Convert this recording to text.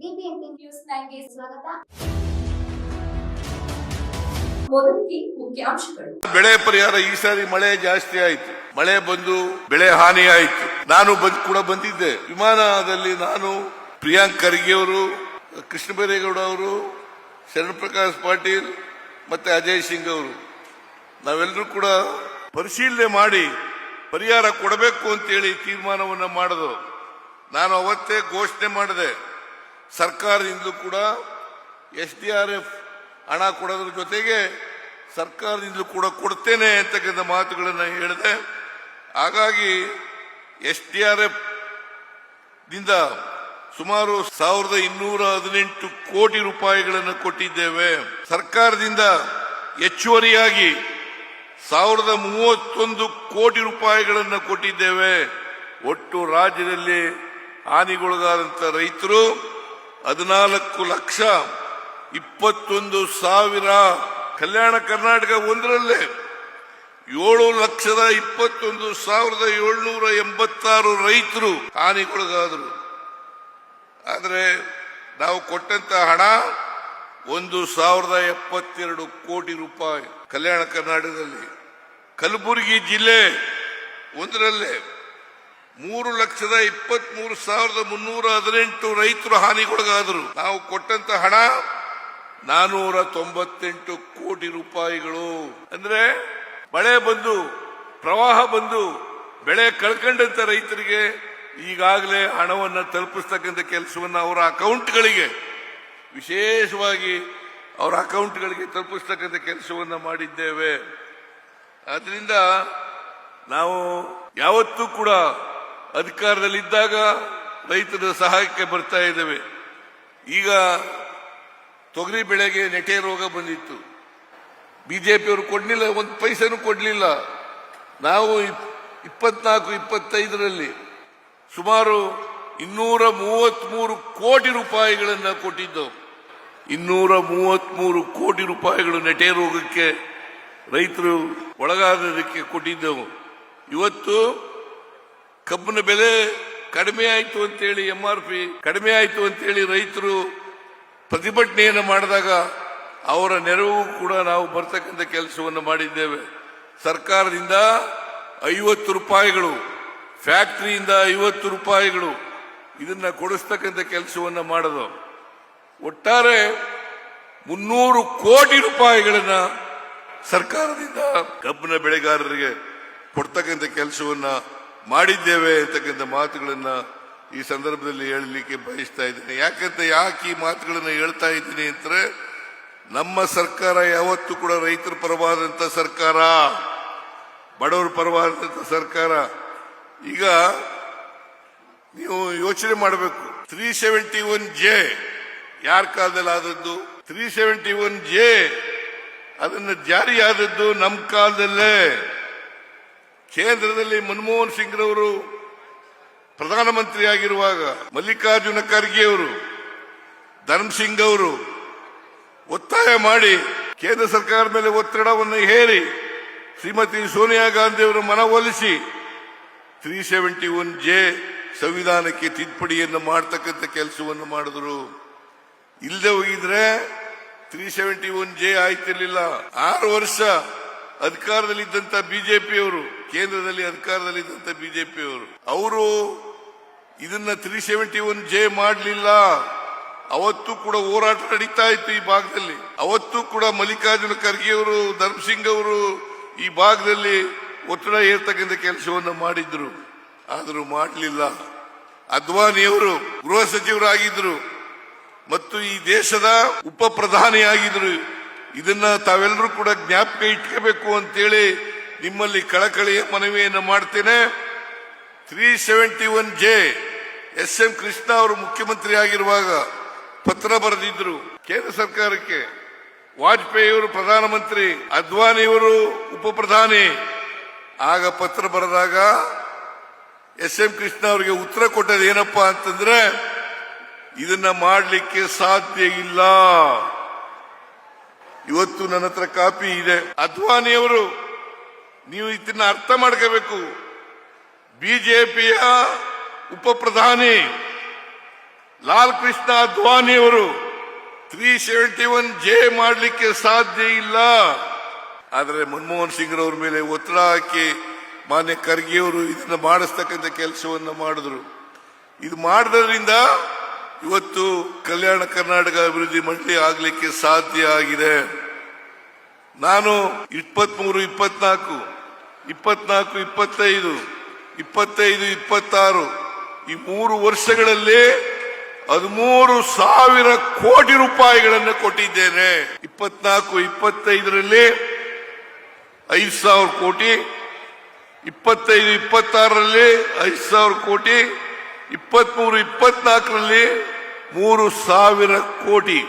News ಸ್ವಾಗತ. ಮುಖ್ಯಾಂಶಗಳು. ಬೆಳೆ ಪರಿಹಾರ ಈ ಸಾರಿ ಮಳೆ ಜಾಸ್ತಿ ಆಯ್ತು. ಮಳೆ ಬಂದು ಬೆಳೆ ಹಾನಿ ಆಯ್ತು. ನಾನು ಕೂಡ ಬಂದಿದ್ದೆ. ವಿಮಾನದಲ್ಲಿ ನಾನು ಪ್ರಿಯಾಂಕ್ ಖರ್ಗೆ ಅವರು, ಕೃಷ್ಣ ಬೈರೇಗೌಡ ಅವರು, ಶರಣ್ ಪ್ರಕಾಶ್ ಪಾಟೀಲ್ ಮತ್ತೆ ಅಜಯ್ ಸಿಂಗ್ ಅವರು. ನಾವೆಲ್ಲರೂ ಕೂಡ ಪರಿಶೀಲನೆ ಮಾಡಿ ಪರಿಹಾರ ಕೊಡಬೇಕು ಅಂತೇಳಿ ತೀರ್ಮಾನವನ್ನು ಮಾಡಿದ್ರು. ನಾನು ಅವತ್ತೇ ಘೋಷಣೆ ಮಾಡಿದೆ. ಸರ್ಕಾರದಿಂದಲೂ ಕೂಡ ಎಸ್ ಡಿ ಆರ್ ಎಫ್ ಹಣ ಕೊಡೋದ್ರ ಜೊತೆಗೆ ಸರ್ಕಾರದಿಂದಲೂ ಕೂಡ ಕೊಡ್ತೇನೆ ಅಂತಕ್ಕಂಥ ಮಾತುಗಳನ್ನು ಹೇಳಿದೆ. ಹಾಗಾಗಿ ಎಸ್ ಡಿ ಆರ್ ಎಫ್ ದಿಂದ ಸುಮಾರು ಸಾವಿರದ ಇನ್ನೂರ ಹದಿನೆಂಟು ಕೋಟಿ ರೂಪಾಯಿಗಳನ್ನು ಕೊಟ್ಟಿದ್ದೇವೆ. ಸರ್ಕಾರದಿಂದ ಹೆಚ್ಚುವರಿಯಾಗಿ ಸಾವಿರದ ಮೂವತ್ತೊಂದು ಕೋಟಿ ರೂಪಾಯಿಗಳನ್ನು ಕೊಟ್ಟಿದ್ದೇವೆ. ಒಟ್ಟು ರಾಜ್ಯದಲ್ಲಿ ಹಾನಿಗೊಳಗಾದಂಥ ರೈತರು ಹದಿನಾಲ್ಕು ಲಕ್ಷ ಇಪ್ಪತ್ತೊಂದು ಸಾವಿರ ಕಲ್ಯಾಣ ಕರ್ನಾಟಕ ಒಂದರಲ್ಲೇ ಏಳು ಲಕ್ಷದ ಇಪ್ಪತ್ತೊಂದು ಸಾವಿರದ ಏಳ್ನೂರ ಎಂಬತ್ತಾರು ರೈತರು ಹಾನಿಗೊಳಗಾದರು. ಆದರೆ ನಾವು ಕೊಟ್ಟಂತ ಹಣ ಒಂದು ಸಾವಿರದ ಎಪ್ಪತ್ತೆರಡು ಕೋಟಿ ರೂಪಾಯಿ ಕಲ್ಯಾಣ ಕರ್ನಾಟಕದಲ್ಲಿ. ಕಲಬುರಗಿ ಜಿಲ್ಲೆ ಒಂದರಲ್ಲೇ. ಮೂರು ಲಕ್ಷದ ಇಪ್ಪತ್ಮೂರು ಸಾವಿರದ ಮುನ್ನೂರ ಹದಿನೆಂಟು ರೈತರು ಹಾನಿಗೊಳಗಾದರು. ನಾವು ಕೊಟ್ಟಂತ ಹಣ ನಾನೂರ ತೊಂಬತ್ತೆಂಟು ಕೋಟಿ ರೂಪಾಯಿಗಳು. ಅಂದ್ರೆ ಮಳೆ ಬಂದು, ಪ್ರವಾಹ ಬಂದು, ಬೆಳೆ ಕಳ್ಕೊಂಡಂತ ರೈತರಿಗೆ ಈಗಾಗಲೇ ಹಣವನ್ನು ತಲುಪಿಸ್ತಕ್ಕಂಥ ಕೆಲಸವನ್ನು ಅವರ ಅಕೌಂಟ್ಗಳಿಗೆ, ವಿಶೇಷವಾಗಿ ಅವರ ಅಕೌಂಟ್ಗಳಿಗೆ ತಲುಪಿಸ್ತಕ್ಕಂಥ ಕೆಲಸವನ್ನು ಮಾಡಿದ್ದೇವೆ. ಆದ್ರಿಂದ ನಾವು ಯಾವತ್ತೂ ಕೂಡ ಅಧಿಕಾರದಲ್ಲಿದ್ದಾಗ ರೈತರ ಸಹಾಯಕ್ಕೆ ಬರ್ತಾ ಇದ್ದೇವೆ. ಈಗ ತೊಗರಿ ಬೆಳೆಗೆ ನೆಟೆ ರೋಗ ಬಂದಿತ್ತು. ಬಿಜೆಪಿಯವರು ಕೊಡಲಿಲ್ಲ, ಒಂದು ಪೈಸೆನೂ ಕೊಡಲಿಲ್ಲ. ನಾವು ಇಪ್- ಇಪ್ಪತ್ನಾಲ್ಕು, ಇಪ್ಪತ್ತೈದರಲ್ಲಿ ಸುಮಾರು ಇನ್ನೂರ ಮೂವತ್ಮೂರು ಕೋಟಿ ರೂಪಾಯಿಗಳನ್ನು ಕೊಟ್ಟಿದ್ದೆವು ಇನ್ನೂರ ಮೂವತ್ಮೂರು ಕೋಟಿ ರೂಪಾಯಿಗಳು ನೆಟೆ ರೋಗಕ್ಕೆ ರೈತರು ಒಳಗಾದದಕ್ಕೆ ಕೊಟ್ಟಿದ್ದೆವು. ಇವತ್ತು ಕಬ್ಬಿನ ಬೆಲೆ ಕಡಿಮೆ ಆಯಿತು ಅಂತೇಳಿ ಎಂ ಆರ್ ಪಿ ಕಡಿಮೆ ಆಯಿತು ಅಂತೇಳಿ ರೈತರು ಪ್ರತಿಭಟನೆಯನ್ನು ಮಾಡಿದಾಗ ಅವರ ನೆರವು ಕೂಡ ನಾವು ಬರ್ತಕ್ಕಂಥ ಕೆಲಸವನ್ನು ಮಾಡಿದ್ದೇವೆ. ಸರ್ಕಾರದಿಂದ ಐವತ್ತು ರೂಪಾಯಿಗಳು, ಫ್ಯಾಕ್ಟ್ರಿಯಿಂದ ಐವತ್ತು ರೂಪಾಯಿಗಳು ಇದನ್ನ ಕೊಡಿಸ್ತಕ್ಕಂಥ ಕೆಲಸವನ್ನು ಮಾಡೋದು. ಒಟ್ಟಾರೆ ಮುನ್ನೂರು ಕೋಟಿ ರೂಪಾಯಿಗಳನ್ನ ಸರ್ಕಾರದಿಂದ ಕಬ್ಬಿನ ಬೆಳೆಗಾರರಿಗೆ ಕೊಡ್ತಕ್ಕಂಥ ಕೆಲಸವನ್ನ ಮಾಡಿದ್ದೇವೆ ಅಂತಕ್ಕಂಥ ಮಾತುಗಳನ್ನು ಈ ಸಂದರ್ಭದಲ್ಲಿ ಹೇಳಲಿಕ್ಕೆ ಬಯಸ್ತಾ ಇದ್ದೀನಿ. ಯಾಕಂತ ಯಾಕೆ ಈ ಮಾತುಗಳನ್ನು ಹೇಳ್ತಾ ಇದ್ದೀನಿ ಅಂದ್ರೆ, ನಮ್ಮ ಸರ್ಕಾರ ಯಾವತ್ತೂ ಕೂಡ ರೈತರ ಪರವಾದಂತ ಸರ್ಕಾರ, ಬಡವರ ಪರವಾದಂತ ಸರ್ಕಾರ. ಈಗ ನೀವು ಯೋಚನೆ ಮಾಡಬೇಕು. ತ್ರೀ ಸೆವೆಂಟಿ ಒನ್ ಜೆ ಯಾರ ಕಾಲದಲ್ಲಿ ಆದದ್ದು ತ್ರೀ ಸೆವೆಂಟಿ ಒನ್ ಜೆ ಅದನ್ನು ಜಾರಿಯಾದದ್ದು ನಮ್ಮ ಕಾಲದಲ್ಲೇ. ಕೇಂದ್ರದಲ್ಲಿ ಮನಮೋಹನ್ ಸಿಂಗ್ರವರು ಪ್ರಧಾನಮಂತ್ರಿ ಆಗಿರುವಾಗ ಮಲ್ಲಿಕಾರ್ಜುನ ಖರ್ಗೆ ಅವರು ಧರ್ಮ್ ಸಿಂಗ್ ಅವರು ಒತ್ತಾಯ ಮಾಡಿ ಕೇಂದ್ರ ಸರ್ಕಾರ ಮೇಲೆ ಒತ್ತಡವನ್ನು ಹೇರಿ ಶ್ರೀಮತಿ ಸೋನಿಯಾ ಗಾಂಧಿ ಅವರು ಮನವೊಲಿಸಿ ತ್ರೀ ಸೆವೆಂಟಿ ಒನ್ ಜೆ ಸಂವಿಧಾನಕ್ಕೆ ತಿದ್ದುಪಡಿಯನ್ನು ಮಾಡತಕ್ಕಂಥ ಕೆಲಸವನ್ನು ಮಾಡಿದ್ರು. ಇಲ್ಲದೆ ಹೋಗಿದ್ರೆ ತ್ರೀ ಸೆವೆಂಟಿ ಒನ್ ಜೆ ಆಯ್ತಿರ್ಲಿಲ್ಲ. ಆರು ವರ್ಷ ಅಧಿಕಾರದಲ್ಲಿದ್ದಂತ ಬಿಜೆಪಿಯವರು, ಕೇಂದ್ರದಲ್ಲಿ ಅಧಿಕಾರದಲ್ಲಿದ್ದಂತ ಬಿಜೆಪಿಯವರು, ಅವರು ಇದನ್ನ ತ್ರೀ ಸೆವೆಂಟಿ ಒನ್ ಜೆ ಮಾಡಲಿಲ್ಲ. ಅವತ್ತು ಕೂಡ ಹೋರಾಟ ನಡೀತಾ ಇತ್ತು ಈ ಭಾಗದಲ್ಲಿ. ಅವತ್ತು ಕೂಡ ಮಲ್ಲಿಕಾರ್ಜುನ ಖರ್ಗೆ ಅವರು ಧರ್ಮಸಿಂಗ್ ಅವರು ಈ ಭಾಗದಲ್ಲಿ ಒತ್ತಡ ಏರ್ತಕ್ಕಂಥ ಕೆಲಸವನ್ನು ಮಾಡಿದ್ರು. ಆದರೂ ಮಾಡಲಿಲ್ಲ. ಅದ್ವಾನಿಯವರು ಗೃಹ ಸಚಿವರಾಗಿದ್ರು. ಮತ್ತು ಈ ದೇಶದ ಉಪ ಪ್ರಧಾನಿಯಾಗಿದ್ರು. ಇದನ್ನ ತಾವೆಲ್ಲರೂ ಕೂಡ ಜ್ಞಾಪಕ ಇಟ್ಕೋಬೇಕು ಅಂತೇಳಿ ನಿಮ್ಮಲ್ಲಿ ಕಳಕಳಿಯ ಮನವಿಯನ್ನು ಮಾಡ್ತೇನೆ. Three seventy one J S M Krishna ಅವರು ಮುಖ್ಯಮಂತ್ರಿ ಆಗಿರುವಾಗ ಪತ್ರ ಬರೆದಿದ್ರು ಕೇಂದ್ರ ಸರ್ಕಾರಕ್ಕೆ. ವಾಜಪೇಯಿ ಅವರು ಪ್ರಧಾನಮಂತ್ರಿ ಅದ್ವಾನಿಯವರು ಉಪ ಪ್ರಧಾನಿ ಆಗ ಪತ್ರ ಬರೆದಾಗ ಎಸ್ ಎಂ ಕೃಷ್ಣ ಅವರಿಗೆ ಉತ್ತರ ಕೊಟ್ಟದ್ದು ಏನಪ್ಪಾ ಅಂತಂದ್ರೆ, ಇದನ್ನ ಮಾಡಲಿಕ್ಕೆ ಸಾಧ್ಯ ಇಲ್ಲ. ಇವತ್ತು ನನ್ನ ಹತ್ರ ಕಾಪಿ ಇದೆ. ಅದ್ವಾನಿಯವರು, ನೀವು ಇದನ್ನ ಅರ್ಥ ಮಾಡ್ಕೋಬೇಕು. ಬಿಜೆಪಿಯ ಉಪ ಪ್ರಧಾನಿ ಲಾಲ್ ಕೃಷ್ಣ ಅದ್ವಾನಿಯವರು ತ್ರೀ ಸೆವೆಂಟಿ ಒನ್ ಜೆ ಮಾಡಲಿಕ್ಕೆ ಸಾಧ್ಯ ಇಲ್ಲ. ಆದರೆ ಮನಮೋಹನ್ ಸಿಂಗ್ ರವರ ಮೇಲೆ ಒತ್ತಡ ಹಾಕಿ ಮಾನ್ಯ ಖರ್ಗೆಯವರು ಇದನ್ನ ಮಾಡಿಸ್ತಕ್ಕಂಥ ಕೆಲಸವನ್ನು ಮಾಡಿದ್ರು. ಇದು ಮಾಡಿದ್ರಿಂದ ಇವತ್ತು ಕಲ್ಯಾಣ ಕರ್ನಾಟಕ ಅಭಿವೃದ್ಧಿ ಮಂಡಳಿ ಆಗಲಿಕ್ಕೆ ಸಾಧ್ಯ ಆಗಿದೆ. ನಾನು ಇಪ್ಪತ್ಮೂರು, ಇಪ್ಪತ್ನಾಲ್ಕು ಇಪ್ಪತ್ನಾಲ್ಕು, ಇಪ್ಪತ್ತೈದು ಇಪ್ಪತ್ತೈದು, ಇಪ್ಪತ್ತಾರು ಈ ಮೂರು ವರ್ಷಗಳಲ್ಲಿ ಹದಿಮೂರು ಸಾವಿರ ಕೋಟಿ ರೂಪಾಯಿಗಳನ್ನು ಕೊಟ್ಟಿದ್ದೇನೆ. ಇಪ್ಪತ್ನಾಲ್ಕು, ಇಪ್ಪತ್ತೈದರಲ್ಲಿ ಐದು ಸಾವಿರ ಕೋಟಿ, ಇಪ್ಪತ್ತೈದು, ಇಪ್ಪತ್ತಾರರಲ್ಲಿ ಐದು ಸಾವಿರ ಕೋಟಿ ಇಪ್ಪತ್ಮೂರು ಇಪ್ಪತ್ನಾಲ್ಕರಲ್ಲಿ ಮೂರು ಸಾವಿರ ಕೋಟಿ.